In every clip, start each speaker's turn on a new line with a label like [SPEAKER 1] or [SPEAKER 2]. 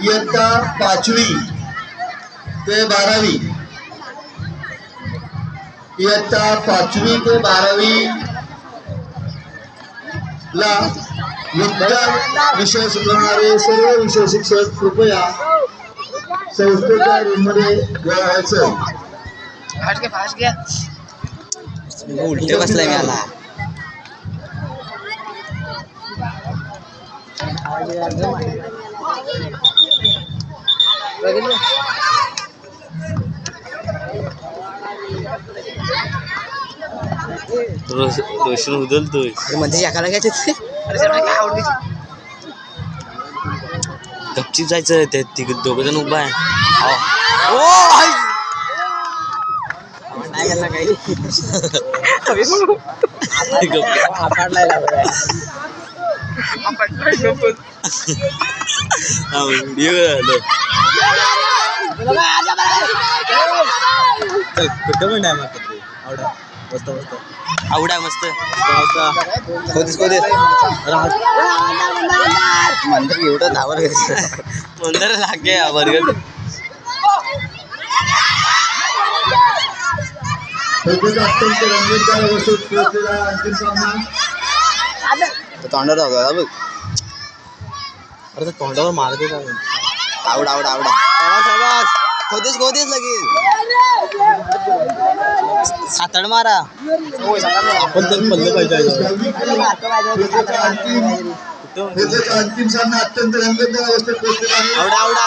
[SPEAKER 1] इयत्ता पाचवी ते बारावी. इयत्ता पाचवी ते बारावी ला विज्ञान विषय सुधारणारे सर्व विषय शिक्षक कृपया संस्थेच्या रूममध्ये वळायचं
[SPEAKER 2] उलटे बसलाय मी आला
[SPEAKER 3] रोशन
[SPEAKER 2] उदलतोयमध्ये एकाला काय तिथे
[SPEAKER 3] गपचीप जायचं ते तिघ दोघ जण उभा आहे.
[SPEAKER 2] हाय. नाही काही.
[SPEAKER 3] व्हिडिओ
[SPEAKER 2] कुठं. आवडा मस्त मस्त.
[SPEAKER 3] आवडा मस्त.
[SPEAKER 2] मंदिर एवढं धावर
[SPEAKER 3] मंदर लागे बर्गर
[SPEAKER 1] स्पर्धेचा अत्यंत रंगीतदार वस्तूत पोहोचलेला अंतिम सामना
[SPEAKER 2] तोंडावर होता बघ अरे ते तोंडावर मारते का? आवडा आवडा आवडा. शाबास खोदीस खोदीस लगेच. सातड मारा. आपण तर पल्लं पाहिजे
[SPEAKER 1] अंतिम सामना अत्यंत रंगीतदार अवस्थेत पोहोचलेला आहे.
[SPEAKER 2] आवडा आवडा.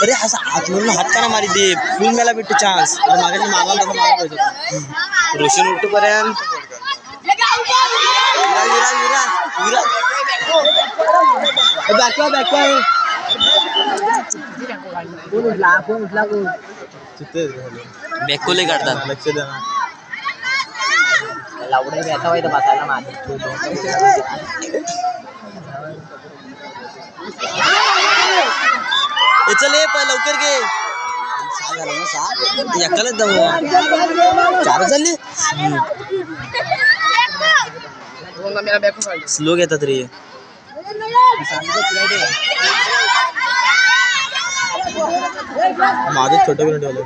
[SPEAKER 3] अरे असं आतमधून हात का ना मारी दे फुल मला भेटतो चान्स
[SPEAKER 2] मागे तसं मागा पाहिजे
[SPEAKER 3] रोशन उठपर्यंत विरा विरा विरा विरा
[SPEAKER 2] बॅकवा उठला कोण उठला कोण
[SPEAKER 3] बॅकोले काढतात
[SPEAKER 2] लक्ष द्या लावडे बेटा वाईट बसायला
[SPEAKER 3] ए चल ये प- लवकर घे एकालाच
[SPEAKER 2] चार
[SPEAKER 3] स्लो घेतात रे
[SPEAKER 2] माझं छोटं करून ठेवलं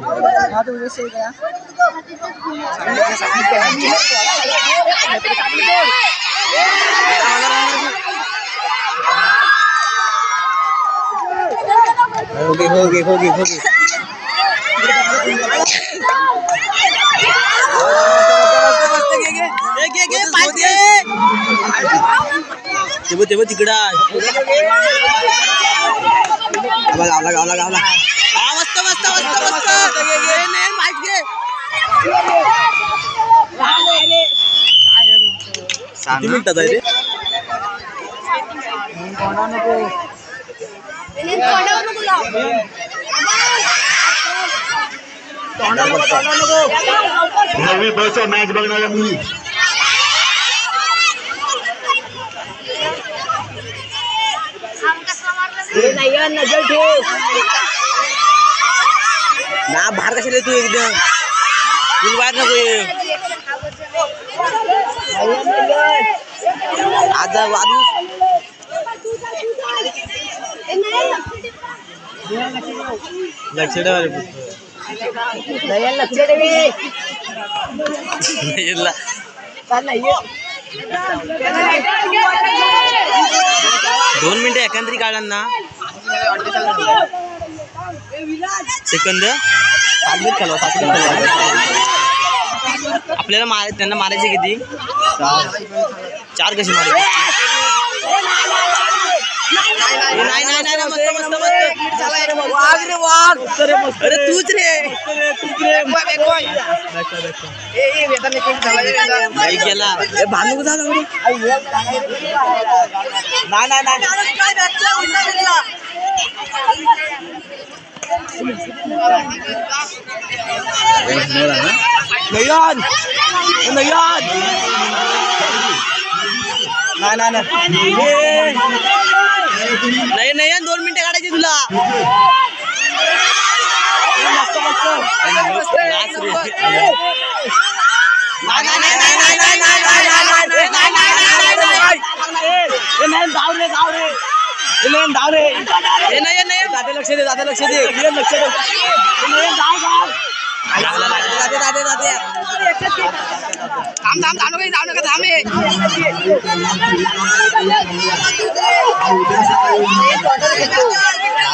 [SPEAKER 2] होगे होगे होगे होगे
[SPEAKER 3] ते बघ ते बघ तिकडं आहे.
[SPEAKER 2] गावला गावला गावला
[SPEAKER 3] हा, मस्त मस्त मस्त मस्त घे, घे, ने, माईक घे.
[SPEAKER 2] किती मिनिटात आहे रे
[SPEAKER 1] नववी बसचा मॅच बघणाऱ्या मुली
[SPEAKER 3] ना बाहेर कशाला तू एकदम तू बाहेर नको ये आज जा, दोन मिनिटं एकंदरी काढांना सेकंद आपल्याला मार त्यांना मारायचे किती? चार कसे मारायचे? नाही नाही नाही नाही, मस्त मस्त मस्त वाघ रे वाघ अरे तूच रे नाही गेला ए, भांडू जा जाऊ दे. नाही नाही नाही नयन नयन नाही नाही नाही नाही दोन मिनिटं काढायची तुला. धाव रे नाही जाते लक्ष दे लक्ष दे. लक्ष दे. थांब थांब थांब नका जाऊ नका थांब हे.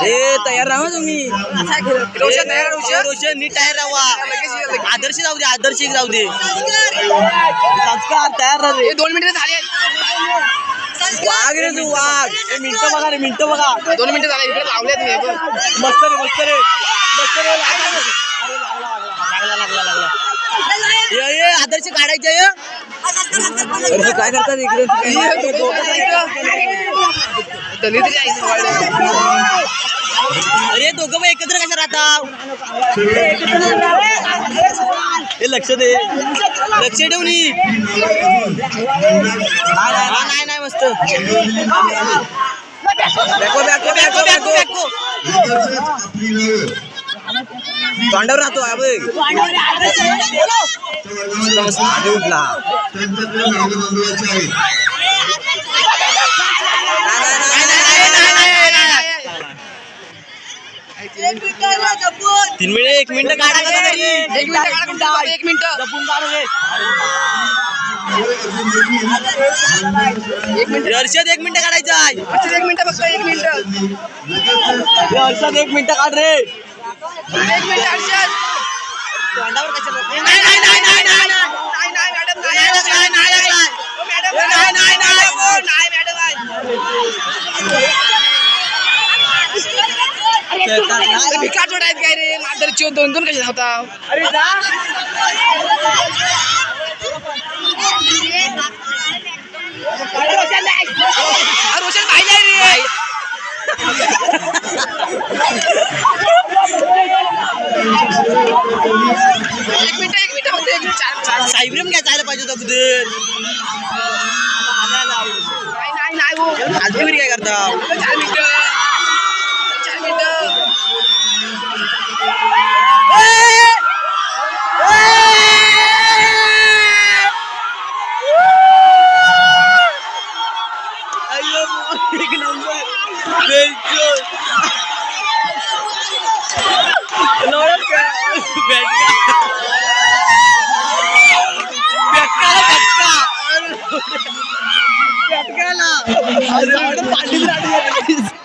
[SPEAKER 3] ए तयार राहा तुम्ही रोशन. तयार रोशन रोशन नीट तयार राहा. आदर्श जाऊ दे आदर्श जाऊ दे. संस्कार तयार राहा रे.
[SPEAKER 4] दोन मिनिटं झाले.
[SPEAKER 3] वाघ रे तू वाघ. मिनिटं बघा रे मिनिटं बघा.
[SPEAKER 4] दोन मिनिटं झाले इकडे लावलेत मी हे.
[SPEAKER 3] मस्त रे मस्त रे. मस्त रे आदर्श काढायचे काय करतात इकडे. अरे दोघं पण एकत्र कशा राहता? हे लक्ष दे. लक्ष ठेवून नाही नाही मस्त. बॅको बॅको बॅको बॅको बॅको. पांडव राहतो तीन मिनिट एक मिनिट काढा
[SPEAKER 4] एक मिनिट.
[SPEAKER 3] हर्षद एक मिनिट काढायचं आहे.
[SPEAKER 4] हर्षद एक मिनिट फक्त एक मिनिट.
[SPEAKER 3] हर्षद एक मिनिट काढ रे.
[SPEAKER 4] मॅनेजमेंट हर्षद
[SPEAKER 3] तोंडावर कशाला
[SPEAKER 4] काय? रे? माझं दोन दोन कशा धावता
[SPEAKER 3] अरे साहेबरेम काय जायला पाहिजे होतं
[SPEAKER 4] कुठे
[SPEAKER 3] अजून काय करता? Lord, God. వెతకాల అది పండింది